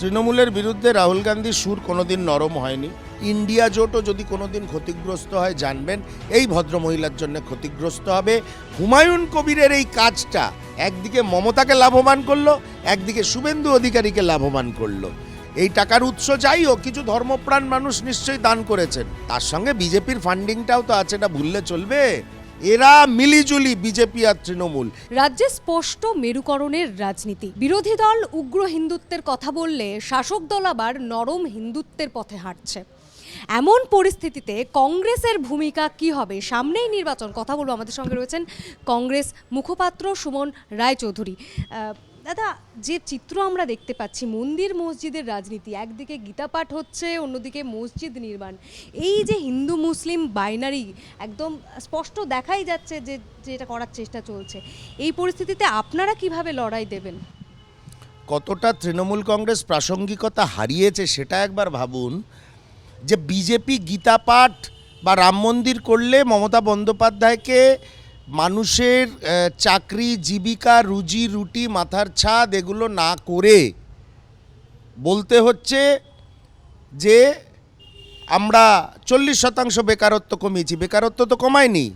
তৃণমূলের বিরুদ্ধে রাহুল গান্ধীর সুর কোনোদিন নরম হয়নি। ইন্ডিয়া জোটও যদি কোনোদিন ক্ষতিগ্রস্ত হয়, জানবেন, এই ভদ্রমহিলার জন্য ক্ষতিগ্রস্ত হবে। হুমায়ুন কবিরের এই কাজটা একদিকে মমতাকে লাভবান করল, একদিকে শুভেন্দু অধিকারীকে লাভবান করল। এই টাকার উৎস যাই হোক, কিছু ধর্মপ্রাণ মানুষ নিশ্চয়ই দান করেছেন। তার সঙ্গে বিজেপির ফান্ডিংটাও তো আছে এটা ভুললে চলবে। এরা মিলিজুলি বিজেপি আর তৃণমূল। রাজ্যে স্পষ্ট মেরুকরণের রাজনীতি। বিরোধী দল উগ্র হিন্দুত্বের কথা বললে শাসক দল আবার নরম হিন্দুত্বের পথে হাঁটছে। এমন পরিস্থিতিতে কংগ্রেসের ভূমিকা কি হবে? সামনেই নির্বাচন। কথা বলব। আমাদের সঙ্গে রয়েছেন কংগ্রেস মুখপাত্র সুমন রায়চৌধুরী। দাদা, যে চিত্র আমরা দেখতে পাচ্ছি, মন্দির, মসজিদের রাজনীতি, একদিকে গীতা পাঠ হচ্ছে, অন্যদিকে মসজিদ নির্মাণ। এই যে হিন্দু, মুসলিম বাইনারি একদম স্পষ্ট দেখাই যাচ্ছে যে যেটা করার চেষ্টা চলছে। এই পরিস্থিতিতে আপনারা কীভাবে লড়াই দেবেন? কতটা তৃণমূল কংগ্রেস প্রাসঙ্গিকতা হারিয়েছে সেটা একবার ভাবুন, যে বিজেপি গীতা পাঠ বা রাম মন্দির করলে মমতা বন্দ্যোপাধ্যায়কে মানুষের চাকরি, জীবিকা, রুজি, রুটি, মাথার ছাদ এগুলো না করে বলতে হচ্ছে যে আমরা চল্লিশ শতাংশ বেকারত্ব কমিয়েছি। বেকারত্ব তো কমায়নি।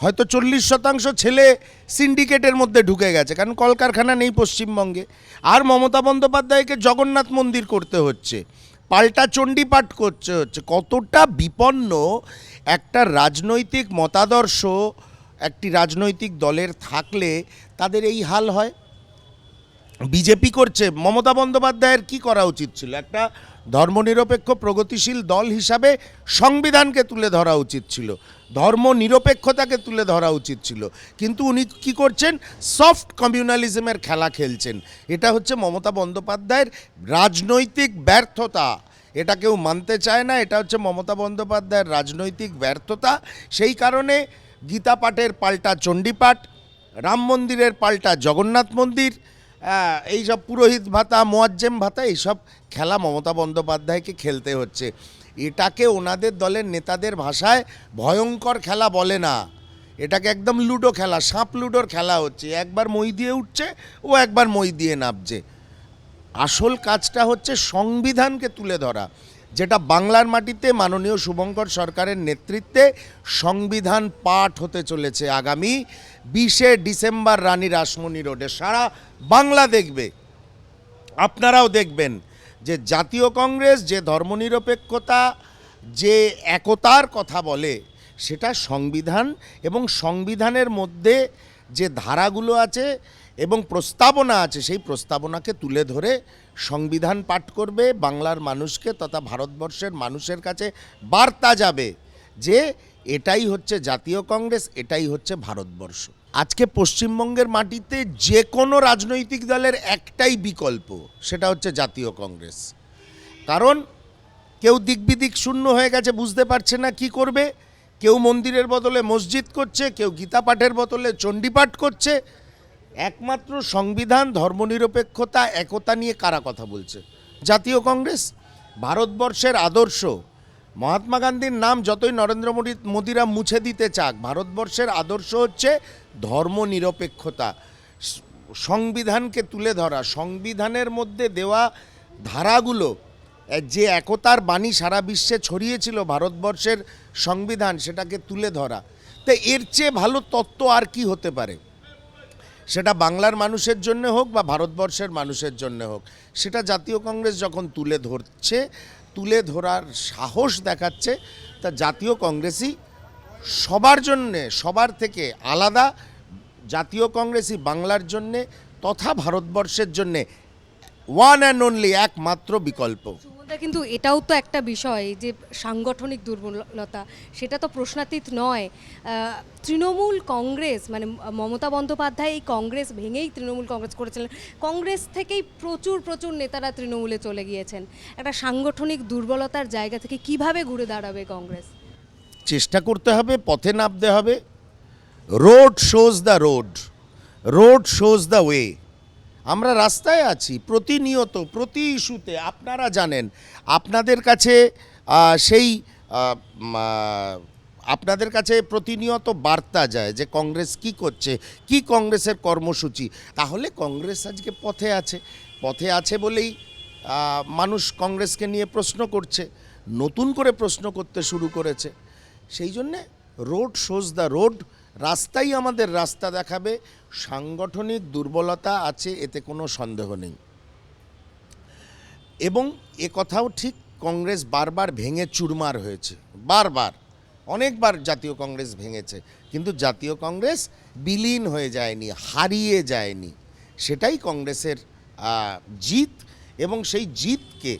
হয়তো চল্লিশ শতাংশ ছেলে সিন্ডিকেটের মধ্যে ঢুকে গেছে, কারণ কলকারখানা নেই পশ্চিমবঙ্গে। আর মমতা বন্দ্যোপাধ্যায়কে জগন্নাথ মন্দির করতে হচ্ছে। পাল্টা চণ্ডীপাঠ করতে হচ্ছে। কতটা বিপন্ন একটা রাজনৈতিক মতাদর্শ একটি রাজনৈতিক দলের থাকলে তাদের এই হাল হয়। বিজেপি করছে, মমতা বন্দ্যোপাধ্যায়ের কি করা উচিত ছিল? একটা ধর্মনিরপেক্ষ, প্রগতিশীল দল হিসাবে সংবিধানকে তুলে ধরা উচিত ছিল। ধর্ম নিরপেক্ষতাকে তুলে ধরা উচিত ছিল। কিন্তু উনি কি করছেন? সফট কমিউনালিজমের খেলা খেলছেন। এটা হচ্ছে মমতা বন্দ্যোপাধ্যায়ের রাজনৈতিক ব্যর্থতা। এটা কেউ মানতে চায় না, এটা হচ্ছে মমতা বন্দ্যোপাধ্যায়ের রাজনৈতিক ব্যর্থতা। সেই কারণে গীতা পাঠের পাল্টা চণ্ডীপাঠ, রাম মন্দিরের পাল্টা জগন্নাথ মন্দির এইসব পুরোহিত ভাতা, মোয়াজ্জেম ভাতা, এইসব খেলা মমতা বন্দ্যোপাধ্যায়কে খেলতে হচ্ছে। এটাকে ওনাদের দলের নেতাদের ভাষায় ভয়ঙ্কর খেলা বলে না। এটাকে একদম লুডো খেলা, সাপ লুডোর খেলা হচ্ছে। একবার মই দিয়ে উঠছে, ও একবার মই দিয়ে নামছে আসল কাজটা হচ্ছে সংবিধানকে তুলে ধরা। যেটা বাংলার মাটিতে মাননীয় শুভঙ্কর সরকারের নেতৃত্বে সংবিধান পাঠ হতে চলেছে আগামী বিশে ডিসেম্বর রানী রাসমণি রোডে। সারা বাংলা দেখবে। আপনারাও দেখবেন যে জাতীয় কংগ্রেস যে ধর্মনিরপেক্ষতা, যে একতার কথা বলে, সেটা সংবিধান এবং সংবিধানের মধ্যে যে ধারাগুলো আছে এবং প্রস্তাবনা আছে, সেই প্রস্তাবনাকে তুলে ধরে সংবিধান পাঠ করবে, বাংলার মানুষকে তথা ভারতবর্ষের মানুষের কাছে বার্তা যাবে যে এটাই হচ্ছে জাতীয় কংগ্রেস, এটাই হচ্ছে ভারতবর্ষ। আজকে পশ্চিমবঙ্গের মাটিতে যে কোনো রাজনৈতিক দলের একটাই বিকল্প, সেটা হচ্ছে জাতীয় কংগ্রেস। কারণ কেউ দিকবিদিক শূন্য হয়ে গেছে, বুঝতে পারছে না কি করবে। কেউ মন্দিরের বদলে মসজিদ করছে, কেউ গীতা পাঠের বদলে চণ্ডীপাঠ করছে একমাত্র সংবিধান ধর্মনিরপেক্ষতা, একতা নিয়ে কারা কথা বলছে? জাতীয় কংগ্রেস, ভারতবর্ষের আদর্শ। মহাত্মা গান্ধীর নাম যতই নরেন্দ্র মোদী, মোদিরা মুছে দিতে চাক, ভারতবর্ষের আদর্শ হচ্ছে ধর্মনিরপেক্ষতা। সংবিধানকে তুলে ধরা, সংবিধানের মধ্যে দেওয়া ধারাগুলো যে একতার বাণী সারা বিশ্বে ছড়িয়েছিল ভারতবর্ষের সংবিধান, সেটাকে তুলে ধরা। তো এর চেয়ে ভালো তত্ত্ব আর কি হতে পারে? সেটা বাংলার মানুষের জন্য হোক বা ভারতবর্ষের মানুষের জন্য হোক, সেটা জাতীয় কংগ্রেস যখন তুলে ধরছে, তুলে ধরার সাহস দেখাচ্ছে, তা জাতীয় কংগ্রেসই সবার জন্যে, সবার থেকে আলাদা। জাতীয় কংগ্রেসই বাংলার জন্যে তথা ভারতবর্ষের জন্যে ওয়ান অ্যান্ড অনলি একমাত্র বিকল্প। সুমনদা, কিন্তু এটাও তো একটা বিষয় যে সাংগঠনিক দুর্বলতা সেটা তো প্রশ্নাতীত নয়। তৃণমূল কংগ্রেস মানে মমতা বন্দ্যোপাধ্যায় এই কংগ্রেস ভেঙেই তৃণমূল কংগ্রেস করেছিলেন। কংগ্রেস থেকেই প্রচুর প্রচুর নেতারা তৃণমূলে চলে গিয়েছেন। একটা সাংগঠনিক দুর্বলতার জায়গা থেকে কীভাবে ঘুরে দাঁড়াবে কংগ্রেস? চেষ্টা করতে হবে পথে নামতে হবে। Road shows the road road shows the way আমরা রাস্তায় আছি, প্রতিনিয়ত, প্রতি ইস্যুতে, আপনারা জানেন, আপনাদের কাছে সেই আপনাদের কাছে প্রতিনিয়ত বার্তা যায় যে কংগ্রেস কি করছে, কি কংগ্রেসের কর্মসূচি। তাহলে কংগ্রেস আজকে পথে আছে। পথে আছে বলেই মানুষ কংগ্রেসকে নিয়ে প্রশ্ন করছে, নতুন করে প্রশ্ন করতে শুরু করেছে। সেই জন্যে রোড শোজ দ্য রোড রাস্তাই আমাদের রাস্তা দেখাবে। সাংগঠনিক দুর্বলতা আছে, এতে কোনো সন্দেহ নেই। এবং এ কথাও ঠিক, কংগ্রেস বারবার ভেঙে চুরমার হয়েছে। বারবার। অনেকবার জাতীয় কংগ্রেস ভেঙেছে। কিন্তু জাতীয় কংগ্রেস বিলীন হয়ে যায়নি, হারিয়ে যায়নি। সেটাই কংগ্রেসের জিত এবং সেই জিতকে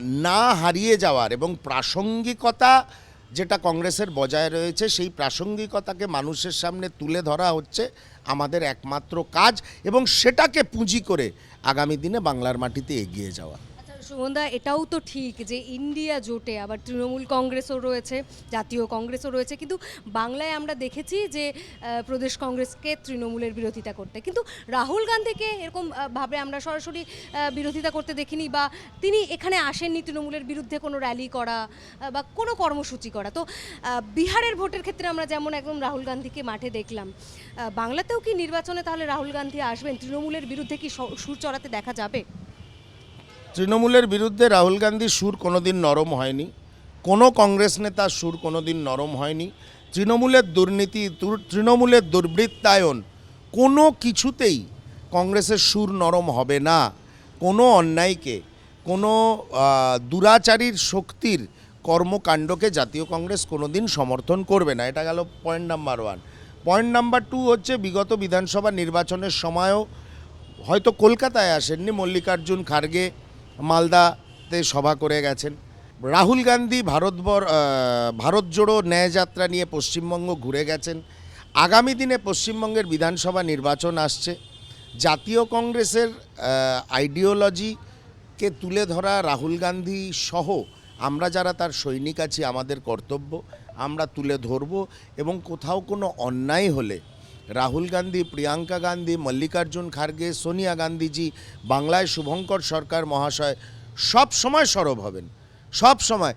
না হারিয়ে যাওয়ার এবং প্রাসঙ্গিকতা যেটা কংগ্রেসের বজায় রয়েছে, সেই প্রাসঙ্গিকতাকে মানুষের সামনে তুলে ধরা হচ্ছে আমাদের একমাত্র কাজ এবং সেটাকে পুঁজি করে আগামী দিনে বাংলার মাটিতে এগিয়ে যাওয়া। সুমনদা, এটাও তো ঠিক যে ইন্ডিয়া জোটে আবার তৃণমূল কংগ্রেসও রয়েছে, জাতীয় কংগ্রেসও রয়েছে, কিন্তু বাংলায় আমরা দেখেছি যে প্রদেশ কংগ্রেসকে তৃণমূলের বিরোধিতা করতে। কিন্তু রাহুল গান্ধীকে এরকম ভাবে আমরা সরাসরি বিরোধিতা করতে দেখিনি বা তিনি এখানে আসেননি তৃণমূলের বিরুদ্ধে কোনো র্যালি করা বা কোনো কর্মসূচি করা। তো বিহারের ভোটের ক্ষেত্রে আমরা যেমন একদম রাহুল গান্ধীকে মাঠে দেখলাম বাংলাতেও কি নির্বাচনে তাহলে রাহুল গান্ধী আসবেন? তৃণমূলের বিরুদ্ধে কি সুর চড়াতে দেখা যাবে? তৃণমূলের বিরুদ্ধে রাহুল গান্ধীর সুর কোনোদিন নরম হয়নি, কোনো কংগ্রেস নেতার সুর কোনোদিন নরম হয়নি, তৃণমূলের দুর্নীতি তৃণমূলের দুর্বৃত্তায়ন, কোনো কিছুতেই কংগ্রেসের সুর নরম হবে না। কোনো অন্যায়কে, কোনো দুরাচারীর শক্তির কর্মকাণ্ডকে জাতীয় কংগ্রেস কোনোদিন সমর্থন করবে না। এটা গেল point number one point number two হচ্ছে বিগত বিধানসভা নির্বাচনের সময়ও হয়তো কলকাতায় আসেননি মল্লিকার্জুন খার্গে মালদাতে সভা করে গেছেন। রাহুল গান্ধী ভারতবর ভারত জোড়ো ন্যায়যাত্রা নিয়ে পশ্চিমবঙ্গ ঘুরে গেছেন। আগামী দিনে পশ্চিমবঙ্গের বিধানসভা নির্বাচন আসছে। জাতীয় কংগ্রেসের আইডিওলজিকে তুলে ধরা রাহুল গান্ধী সহ আমরা যারা তার সৈনিক আছি, আমাদের কর্তব্য, আমরা তুলে ধরব এবং কোথাও কোনো অন্যায় হলে রাহুল গান্ধী, প্রিয়াঙ্কা গান্ধী, মল্লিকার্জুন খার্গে, সোনিয়া গান্ধীজি, বাংলায় শুভঙ্কর সরকার মহাশয়, সব সময় সরব হবেন। সব সময়।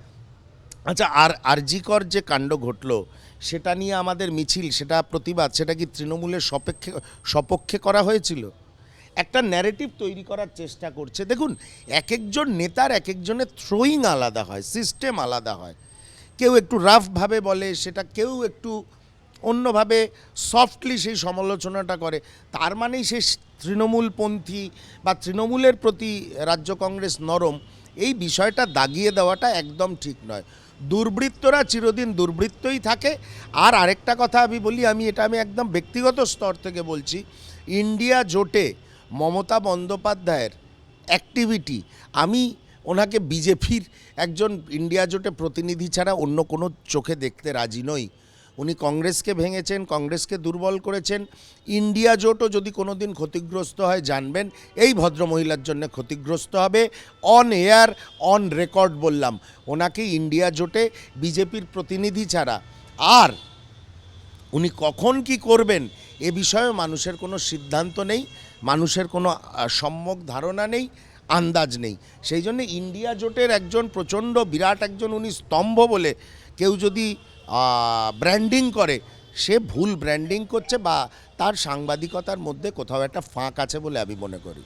আচ্ছা আর আরজিকর যে কাণ্ড ঘটলো, সেটা নিয়ে আমাদের মিছিল, সেটা প্রতিবাদ, সেটা কি তৃণমূলের সপক্ষে সপক্ষে করা হয়েছিল? একটা ন্যারেটিভ তৈরি করার চেষ্টা করছে। দেখুন এক একজন নেতার এক একজনের থ্রোয়িং আলাদা হয় সিস্টেম আলাদা হয়। কেউ একটু রাফভাবে বলে, সেটা কেউ একটু অন্যভাবে সফটলি সেই সমালোচনাটা করে। তার মানেই সে তৃণমূলপন্থী বা তৃণমূলের প্রতি রাজ্য কংগ্রেস নরম, এই বিষয়টা দাগিয়ে দেওয়াটা একদম ঠিক নয়। দুর্বৃত্তরা চিরদিন দুর্বৃত্তই থাকে। আর আরেকটা কথা আমি বলি, আমি এটা আমি একদম ব্যক্তিগত স্তর থেকে বলছি। ইন্ডিয়া জোটে মমতা বন্দ্যোপাধ্যায়ের অ্যাক্টিভিটি আমি ওনাকে বিজেপির একজন ইন্ডিয়া জোটে প্রতিনিধি ছাড়া অন্য কোনো চোখে দেখতে রাজি নই। উনি কংগ্রেসকে ভেঙেছেন, কংগ্রেসকে দুর্বল করেছেন। ইন্ডিয়া জোটও যদি কোনো দিন ক্ষতিগ্রস্ত হয়, জানবেন, এই ভদ্রমহিলার জন্য ক্ষতিগ্রস্ত হবে। অন এয়ার অন রেকর্ড বললাম। ওনাকে ইন্ডিয়া জোটে বিজেপির প্রতিনিধি ছাড়া। আর উনি কখন কি করবেন, এ বিষয়ে মানুষের কোনো সিদ্ধান্ত নেই, মানুষের কোনো সম্যক ধারণা নেই, আন্দাজ নেই। সেই জন্য ইন্ডিয়া জোটের একজন প্রচণ্ড, বিরাট একজন উনি স্তম্ভ বলে কেউ যদি ব্র্যান্ডিং করে। সে ভুল ব্র্যান্ডিং করছে বা তার সাংবাদিকতার মধ্যে কোথাও একটা ফাঁক আছে বলে আমি মনে করি।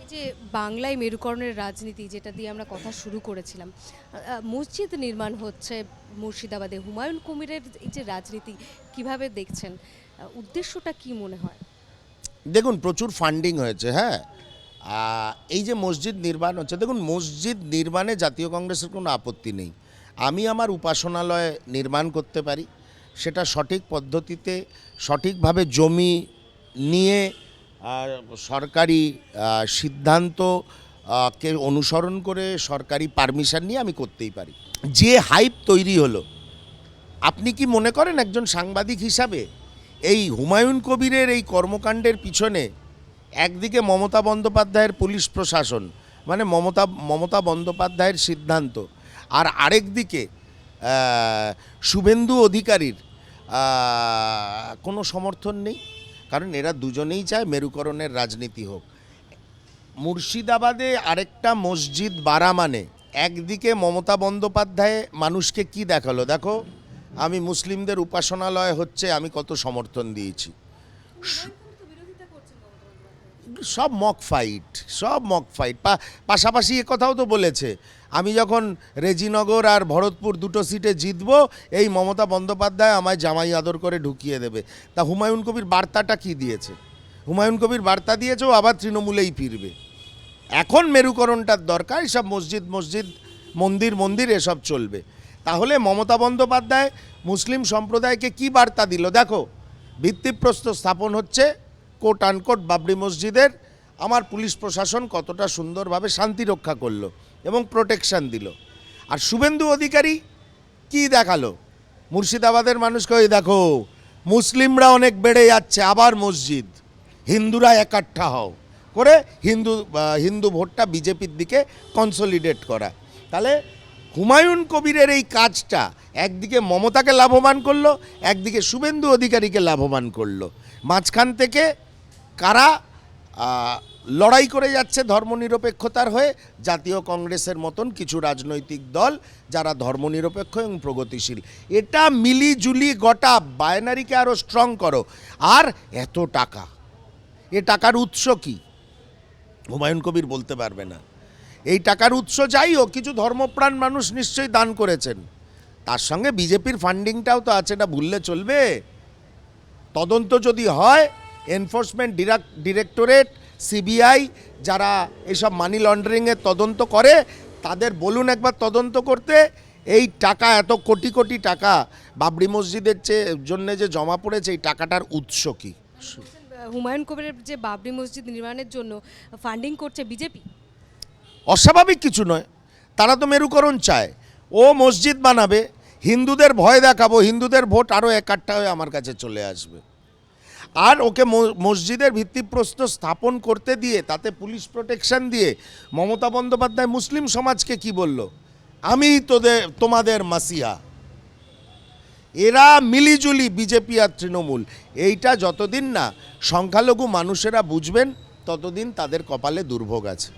এই যে বাংলায় মেরুকরণের রাজনীতি যেটা দিয়ে আমরা কথা শুরু করেছিলাম মসজিদ নির্মাণ হচ্ছে মুর্শিদাবাদে। হুমায়ুন কুমিরের এই যে রাজনীতি কীভাবে দেখছেন? উদ্দেশ্যটা কি মনে হয়? দেখুন প্রচুর ফান্ডিং হয়েছে হ্যাঁ। এই যে মসজিদ নির্মাণ হচ্ছে দেখুন মসজিদ নির্মাণে জাতীয় কংগ্রেসের কোনো আপত্তি নেই। আমি আমার উপাসনালয় নির্মাণ করতে পারি। সেটা সঠিক পদ্ধতিতে, সঠিকভাবে জমি নিয়ে সরকারি সিদ্ধান্ত কে অনুসরণ করে সরকারি পারমিশন নিয়ে আমি করতেই পারি। যে হাইপ তৈরি হলো, আপনি কি মনে করেন একজন সাংবাদিক হিসাবে, এই হুমায়ুন কবিরের এই কর্মকাণ্ডের পিছনে একদিকে মমতা বন্দ্যোপাধ্যায়ের পুলিশ প্রশাসন মানে মমতা মমতা বন্দ্যোপাধ্যায়ের সিদ্ধান্ত আর আরেক দিকে শুভেন্দু অধিকারীর কোনো সমর্থন নেই, কারণ এরা দুজনেই চায় মেরুকরণের রাজনীতি হোক। মুর্শিদাবাদে আরেকটা মসজিদ বাড়া মানে একদিকে মমতা বন্দ্যোপাধ্যায়, মানুষকে কি দেখাল? দেখো, আমি মুসলিমদের উপাসনালয় হচ্ছে, আমি কত সমর্থন দিয়েছি। সব মক ফাইট, সব মক ফাইট। পাশাপাশি এ কথাও তো বলেছে আমি যখন রেজিনগর আর ভরতপুর দুটো সিটে জিতবো, এই মমতা বন্দ্যোপাধ্যায় আমায় জামাই আদর করে ঢুকিয়ে দেবে। তা হুমায়ুন কবির বার্তাটা কি দিয়েছে? হুমায়ুন কবির বার্তা দিয়েছে ও আবার তৃণমূলেই ফিরবে। এখন মেরুকরণটার দরকার সব মসজিদ মসজিদ, মন্দির মন্দির, এসব চলবে। তাহলে মমতা বন্দ্যোপাধ্যায় মুসলিম সম্প্রদায়কে কি বার্তা দিল? দেখো, ভিত্তিপ্রস্তর স্থাপন হচ্ছে কোট আনকোট বাবরি মসজিদের। আমার পুলিশ প্রশাসন কতটা সুন্দরভাবে শান্তি রক্ষা করল। এবং প্রোটেকশন দিল। আর শুভেন্দু অধিকারী কি দেখাল? মুর্শিদাবাদের মানুষকে ওই দেখো, মুসলিমরা অনেক বেড়ে যাচ্ছে, আবার মসজিদ। হিন্দুরা একাঠা হও। করে হিন্দু হিন্দু ভোটটা বিজেপির দিকে কনসলিডেট করা। তাহলে হুমায়ুন কবিরের এই কাজটা একদিকে মমতাকে লাভবান করল, একদিকে শুভেন্দু অধিকারীকে লাভবান করল। মাঝখান থেকে কারা লড়াই করে যাচ্ছে ধর্মনিরপেক্ষতার হয়ে। জাতীয় কংগ্রেসের মতন কিছু রাজনৈতিক দল যারা ধর্মনিরপেক্ষ এবং প্রগতিশীল। এটা মিলিজুলি গটা বায়নারিকে আরও স্ট্রং করো। আর এত টাকা, এ টাকার উৎস কি? হুমায়ুন কবির বলতে পারবে না। এই টাকার উৎস যাই হোক, কিছু ধর্মপ্রাণ মানুষ নিশ্চয়ই দান করেছেন। তার সঙ্গে বিজেপির ফান্ডিংটাও তো আছে, এটা ভুললে চলবে। তদন্ত যদি হয় এনফোর্সমেন্ট ডিরেক্টরেট সিবিআই যারা এসব মানি লন্ডারিংয়ের তদন্ত করে তাদের বলুন একবার তদন্ত করতে এই টাকা এত কোটি কোটি টাকা বাবরি মসজিদের চেয়ে জন্য যে জমা পড়েছে এই টাকাটার উৎস কী? হুমায়ুন কবিরের যে বাবরি মসজিদ নির্মাণের জন্য ফান্ডিং করছে বিজেপি? অস্বাভাবিক কিছু নয়। তারা তো মেরুকরণ চায়। ও মসজিদ বানাবে হিন্দুদের ভয় দেখাবো হিন্দুদের ভোট আরও একাট্টা হয়ে আমার কাছে চলে আসবে। আর ওকে মসজিদের ভিত্তিপ্রস্ত স্থাপন করতে দিয়ে, তাতে পুলিশ প্রোটেকশন দিয়ে, মমতা বন্দ্যোপাধ্যায় মুসলিম সমাজকে কি বলল? আমি তোদের তোমাদের মাসিয়া এরা মিলিজুলি বিজেপি আর তৃণমূল। এইটা যতদিন না সংখ্যালঘু মানুষেরা বুঝবেন, ততদিন তাদের কপালে দুর্ভোগ আছে।